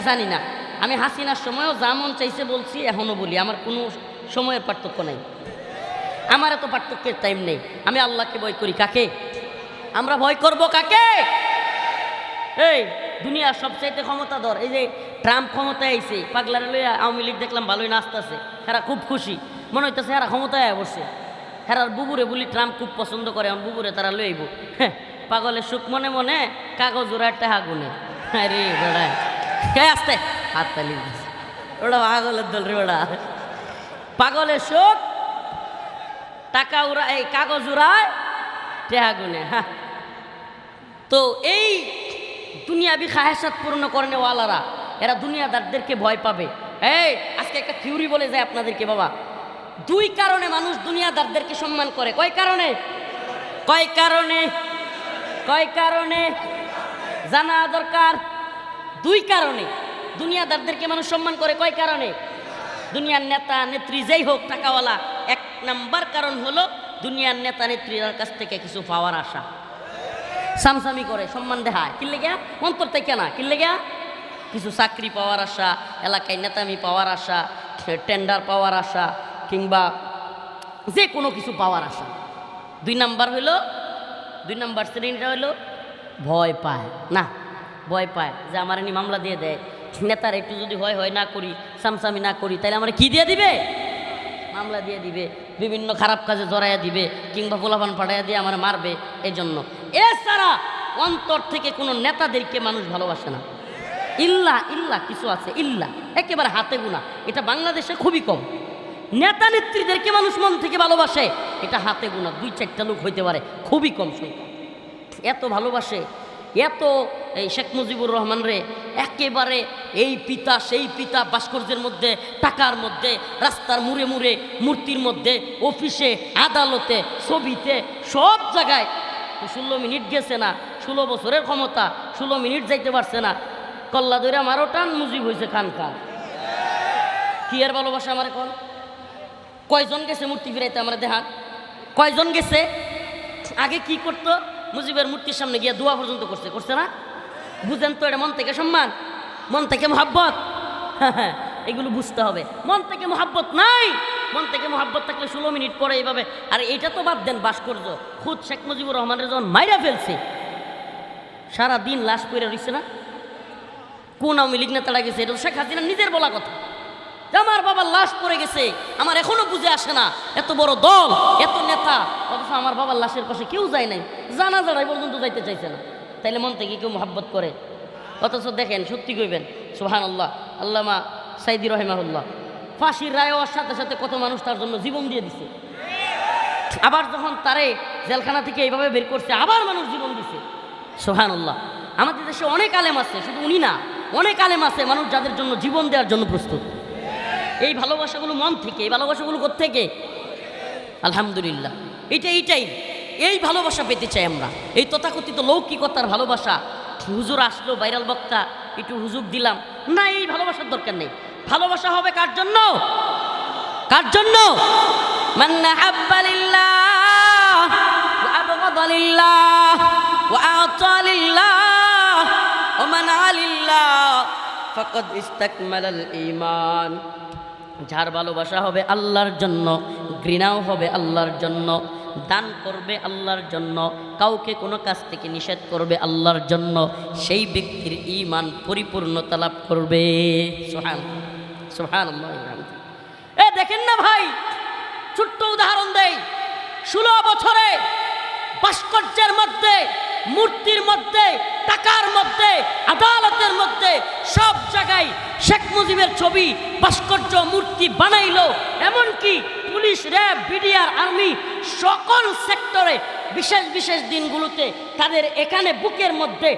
আমি জানি না। আমি হাসিনার সময়ও যা মন চাইছে বলছি এখনও বলি। আমার কোনো সময়ের পার্থক্য নাই। আমার এত পার্থক্যের টাইম নেই। আমি আল্লাহকে ভয় করি। কাকে? আমরা ভয় করব কাকে? এই, দুনিয়ার সবচাইতে ক্ষমতাধর, এই যে ট্রাম্প ক্ষমতায় আইছে, পাগলারে লইয়া আওয়ামী লীগ দেখলাম ভালোই নাচতেছে। হেরা খুব খুশি। মনে হইতেছে হেরা ক্ষমতায় বসছে। হেরার বুবুরে বলি ট্রাম্প খুব পছন্দ করে আমার বুবুরে তারা লইব। হ্যাঁ পাগলের সুখ মনে মনে কাগজ ওরা টেহা গুনে আরে বেড়ায়। কে আসতে হাত তালি দিছে। ওটা পাগলের দল রে ওটা পাগলের সুখ টাকা উড়া এই কাগজ উড়ায় টেহা গুনে হ্যাঁ তো এই দুনিয়াবি খাহেসাত পূর্ণ করেন ওয়ালারা এরা দুনিয়াদারদেরকে ভয় পাবে এই আজকে একটা থিওরি বলে যায় আপনাদেরকে বাবা দুই কারণে মানুষ দুনিয়াদারদেরকে সম্মান করে কয় কারণে কয় কারণে কয় কারণে জানা দরকার দুই কারণে। দুনিয়াদারদেরকে মানুষ সম্মান করে কয় কারণে? দুনিয়ার নেতা, নেত্রী যেই হোক, টাকাওয়ালা। এক নাম্বার কারণ হলো দুনিয়ার নেতা, নেত্রীর কাছ থেকে কিছু পাওয়ার আশা। সামসামি করে, সম্মান দেখায়। কিনলে গিয়া? অন্তর থেকে না। কিনলে গিয়া? কিছু চাকরি পাওয়ার আশা, এলাকায় নেতামি পাওয়ার আশা টেন্ডার পাওয়ার আশা, কিংবা যে কোনো কিছু পাওয়ার আশা। দুই নাম্বার হইল দুই নাম্বার শ্রেণীটা হইল ভয় পায়। না ভয় পায় যে আমার এনি মামলা দিয়ে দেয়। নেতার একটু যদি হয় হয়, না করি, সামসামি না করি তাহলে আমার কি দিয়ে দিবে? মামলা দিয়ে দিবে, বিভিন্ন খারাপ কাজে জড়াইয়া দিবে, কিংবা গোলাপান পাঠাইয়া দিয়ে আমার মারবে এই জন্য এছাড়া অন্তর থেকে কোনো নেতাদেরকে মানুষ ভালোবাসে না। ইল্লা ইল্লা, কিছু আছে, ইল্লা, একেবারে হাতে গুনা এটা বাংলাদেশে খুবই কম। নেতা নেত্রীদেরকে মানুষ মন থেকে ভালোবাসে, এটা হাতে গুনা দুই চারটা লোক হইতে পারে, খুবই কম সংখ্যা এত ভালোবাসে, এত এই শেখ মুজিবুর রহমান রে, একেবারে এই পিতা, সেই পিতা ভাস্কর্যের মধ্যে, টাকার মধ্যে, রাস্তার মুড়ে মুড়ে, মূর্তির মধ্যে, অফিসে, আদালতে, ছবিতে, সব জায়গায়। ষোলো মিনিট গেছে না, ষোলো বছরের ক্ষমতা, ষোলো মিনিট যাইতে পারছে না। কল্লা ধরে আমারও টান মুজিব হয়েছে খান খান। কি আর ভালোবাসা আমার এখন কয়জন গেছে মূর্তি ফিরাইতে আমরা দেখান কয়জন গেছে? আগে কি করতো? মুজিবের মূর্তির সামনে গিয়ে দোয়া পর্যন্ত করছে করছে না? বুঝেন তো এটা মন থেকে সম্মান? মন থেকে মোহাব্বত? এগুলো বুঝতে হবে। মন থেকে মোহাব্বত নাই। মন থেকে মোহাব্বত থাকলে ষোলো মিনিট পরে এইভাবে আর এটা তো বাদ দেন ভাস্কর্য। খুদ শেখ মুজিবুর রহমানের যখন মাইরা ফেলছে। সারা দিন লাশ পড়ে রয়েছে না? কোন আওয়ামী লীগ নেতারা গেছে? এটা শেখ হাসিনা নিজের বলা কথা। আমার বাবার লাশ পড়ে গেছে। আমার এখনও বুঝে আসে না। এত বড় দল, এত নেতা। অথচ আমার বাবার লাশের পাশে কেউ যায় নাই। জানা যারাই পর্যন্ত যাইতে চাইছে না। তাইলে মন থেকে কেউ মোহাব্বত করে। অথচ দেখেন, সত্যি কইবেন সুহান আল্লাহ আল্লামা সাইদি রহেমাহুল্লাহ, ফাঁসির রায় হওয়ার সাথে সাথে কত মানুষ তার জন্য জীবন দিয়ে দিছে। আবার যখন তারে জেলখানা থেকে এইভাবে বের করছে, আবার মানুষ জীবন দিছে। সোহান আল্লাহ আমাদের দেশে অনেক আলেম আছে, শুধু উনি না, অনেক আলেম আছে মানুষ যাদের জন্য জীবন দেওয়ার জন্য প্রস্তুত। এই ভালোবাসাগুলো মন থেকে, এই ভালোবাসাগুলো থেকে আলহামদুলিল্লাহ, এটা এইটাই। এই ভালোবাসা পেতে চাই আমরা। এই তথাকথিত লৌকিকতার ভালোবাসা। হুজুর আসলো, ভাইরাল বক্তা, একটু হুজুর দিলাম। না, এই ভালোবাসার দরকার নেই। ভালোবাসা হবে কার জন্য? কার জন্য? যার ভালোবাসা হবে আল্লাহর জন্য, ঘৃণাও হবে আল্লাহর জন্য। দান করবে আল্লাহর জন্য, কাউকে কোনো কাজ থেকে নিষেধ করবে আল্লাহর জন্য, সেই ব্যক্তির ইমান পরিপূর্ণতা লাভ করবে। সোহান সোহান এ দেখেন না ভাই, ছোট্ট উদাহরণ দেই। ষোলো বছরে ভাস্কর্যের মধ্যে, মূর্তির মধ্যে, টাকার মধ্যে, আদালতের মধ্যে সব জায়গায় শেখ মুজিবের ছবি, ভাস্কর্য, মূর্তি বানাইলো। এমনকি পুলিশ র্যাব বিডিআর আর্মি সকল সেক্টরে বিশেষ বিশেষ দিনগুলোতে তাদের এখানে বুকের মধ্যে